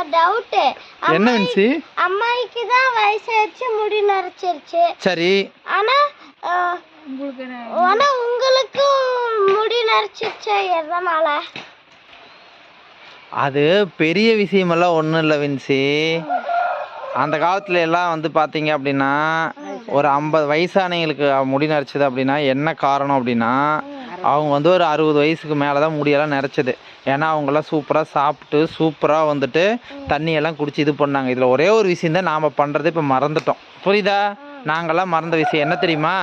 இன்னொரு டவுட் என்ன வின்சி? அம்மாய்க்கு தான் வயசாச்சு முடி நரைச்சிருச்சு. சரி. ஆனா ஆனா உங்களுக்கும் முடி நரைச்சிருச்சு எதனால? அது பெரிய விஷயமெல்லாம் ஒன்றும் இல்லை வின்சி. அந்த காலத்துல எல்லாம் வந்து பார்த்தீங்க அப்படின்னா ஒரு ஐம்பது வயசானவங்களுக்கு முடி நரைச்சது அப்படின்னா என்ன காரணம் அப்படின்னா அவங்க வந்து ஒரு அறுபது வயசுக்கு மேலே தான் முடியெல்லாம் நரைச்சது. ஏன்னா அவங்கெல்லாம் சூப்பராக சாப்பிட்டு சூப்பராக வந்துட்டு தண்ணியெல்லாம் குடிச்சு இது பண்ணாங்க. இதில் ஒரே ஒரு விஷயம் தான் நாம் பண்ணுறது இப்போ மறந்துட்டோம். புரியுதா? நாங்கள்லாம் மறந்த விஷயம் என்ன தெரியுமா?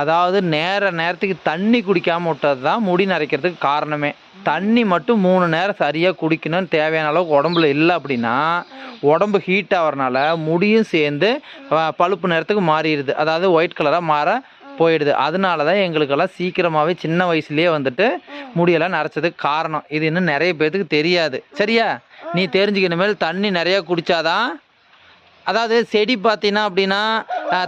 அதாவது நேர நேரத்துக்கு தண்ணி குடிக்காமல் விட்டது தான் முடி நரைக்கிறதுக்கு காரணமே. தண்ணி மட்டும் மூணு நேரம் சரியாக குடிக்கணும்னு தேவையான அளவுக்கு உடம்புல இல்லை அப்படின்னா உடம்பு ஹீட் ஆகிறனால முடியும் சேர்ந்து பழுப்பு நேரத்துக்கு மாறிடுது. அதாவது ஒயிட் கலராக மாற போயிடுது. அதனால தான் எங்களுக்கெல்லாம் சீக்கிரமாகவே சின்ன வயசுலேயே வந்துட்டு முடியெல்லாம் நரைச்சதுக்கு காரணம். இது இன்னும் நிறைய பேர்த்துக்கு தெரியாது. சரியா? நீ தெரிஞ்சுக்கணும் மேல் தண்ணி நிறையா குடித்தாதான் அதாவது செடி பார்த்தீங்கன்னா அப்படின்னா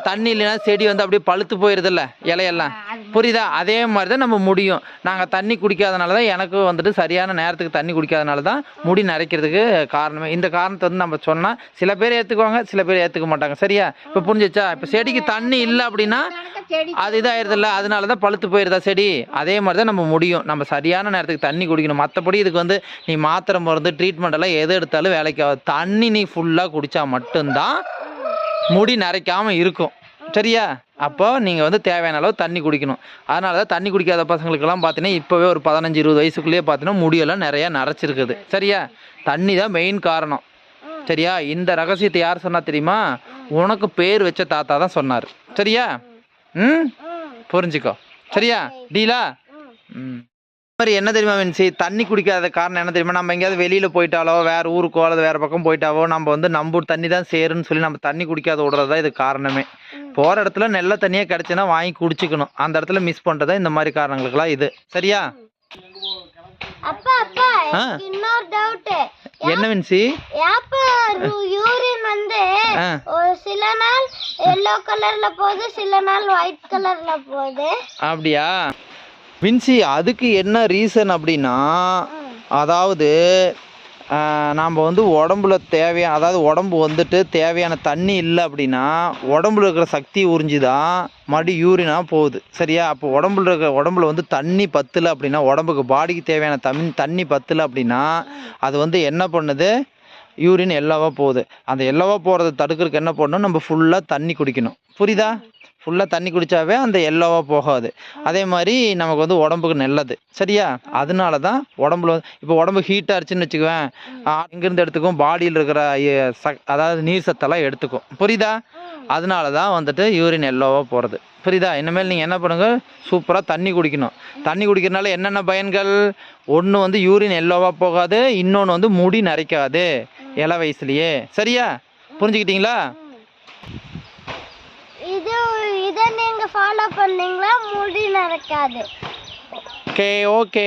தண்ணி இல்லைன்னா செடி வந்து அப்படியே பழுத்து போயிடுதுல்ல இலையெல்லாம். புரியுதா அதே மாதிரி. தான் நம்ம முடியும். நாங்கள் தண்ணி குடிக்காதனால தான் எனக்கு வந்துட்டு சரியான நேரத்துக்கு தண்ணி குடிக்காதனால தான் முடி நரைக்கிறதுக்கு காரணமே. இந்த காரணத்தை வந்து நம்ம சொன்னால் சில பேர் ஏற்றுக்குவாங்க சில பேர் ஏற்றுக்க மாட்டாங்க. சரியா? இப்போ புரிஞ்சிச்சா? இப்போ செடிக்கு தண்ணி இல்லை அப்படின்னா அது இதாயிருதுல்ல அதனால தான் பழுத்து போயிருதா செடி? அதே மாதிரி தான் நம்ம முடியும். நம்ம சரியான நேரத்துக்கு தண்ணி குடிக்கணும். மற்றபடி இதுக்கு வந்து நீ மாத்திரை மருந்து ட்ரீட்மெண்ட் எல்லாம் எது எடுத்தாலும் வேலைக்கு ஆகாது. தண்ணி நீ ஃபுல்லாக குடித்தா மட்டும்தான் முடி நரைக்காமல் இருக்கும். சரியா? அப்போ நீங்கள் வந்து தேவையான அளவு தண்ணி குடிக்கணும். அதனால தான் தண்ணி குடிக்காத பசங்களுக்கெல்லாம் பார்த்தீங்கன்னா இப்போவே ஒரு பதினஞ்சு இருபது வயசுக்குள்ளேயே பார்த்தீங்கன்னா முடியெல்லாம் நிறையா நரைச்சிருக்குது. சரியா? தண்ணி தான் மெயின் காரணம். சரியா? இந்த ரகசியத்தை யார் சொன்னால் தெரியுமா? உனக்கு பேர் வச்ச தாத்தா தான் சொன்னார். சரியா? ம்? புரிஞ்சுக்கோ. சரியா? டீலா? ம். மாதிரி என்ன தெரியுமா வின்சி? தண்ணி குடிக்காத காரணம் என்ன தெரியுமா? நம்ம எங்கேயாவது வெளியில் போயிட்டாலோ வேறு ஊருக்கோ அல்லது வேறு பக்கம் போயிட்டாவோ நம்ம வந்து நம்பூர் தண்ணி தான் சேருன்னு சொல்லி நம்ம தண்ணி குடிக்காத விடுறது தான் இது காரணமே. போகிற இடத்துல நல்ல தண்ணியாக கிடச்சுன்னா வாங்கி குடிச்சுக்கணும். அந்த இடத்துல மிஸ் பண்ணுறது இந்த மாதிரி காரணங்களுக்கெல்லாம் இது. சரியா? என்ன வின்சி? ஏப்ப யூரின் வந்து ஆ. ஒரு சில நாள் எல்லோ கலர்ல போகுது சில நாள் ஒயிட் கலர்ல போகுது. அப்படியா? வின்சி அதுக்கு என்ன ரீசன் அப்படின்னா அதாவது நாம் வந்து உடம்புல தேவையான அதாவது உடம்பு வந்துட்டு தேவையான தண்ணி இல்லை அப்படின்னா உடம்புல இருக்கிற சக்தி உறிஞ்சி தான் மறுபடி யூரினாக போகுது. சரியா? அப்போ உடம்புல இருக்கிற உடம்புல வந்து தண்ணி பத்தலை அப்படின்னா உடம்புக்கு பாடிக்கு தேவையான தண்ணி தண்ணி பத்தலை அப்படின்னா அது வந்து என்ன பண்ணுது? யூரின் எல்லோவா போகுது. அந்த எல்லோவா போகிறத தடுக்கிறதுக்கு என்ன பண்ணணும்? நம்ம ஃபுல்லாக தண்ணி குடிக்கணும். புரியுதா? ஃபுல்லாக தண்ணி குடித்தாவே அந்த எல்லோவா போகாது. அதே மாதிரி நமக்கு வந்து உடம்புக்கு நல்லது. சரியா? அதனால தான் உடம்புல வந்து இப்போ உடம்பு ஹீட்டாக இருந்துச்சுன்னு வச்சுக்குவேன். இங்கேருந்து எடுத்துக்கும் பாடியில் இருக்கிற அதாவது நீர் சத்தெல்லாம் எடுத்துக்கும். புரியுதா? அதனால தான் வந்துட்டு யூரின் எல்லோவா போகிறது புரியுதா? இனிமேல் நீங்கள் என்ன பண்ணுங்க? சூப்பராக தண்ணி குடிக்கணும். தண்ணி குடிக்கிறனால என்னென்ன பயன்கள்? ஒன்று வந்து யூரின் எல்லோவா போகாது. இன்னொன்று வந்து முடி நரைக்காது. இள வயசுலயே. சரியா? புரிஞ்சுக்கிட்டீங்களா இது இதை நீங்க ஃபாலோ பண்ணீங்களா? முடி நடக்காது ஓகே ஓகே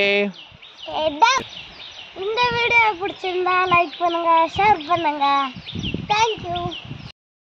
இந்த வீடியோ பிடிச்சிருந்தா லைக் பண்ணுங்க ஷேர் பண்ணுங்க. Thank you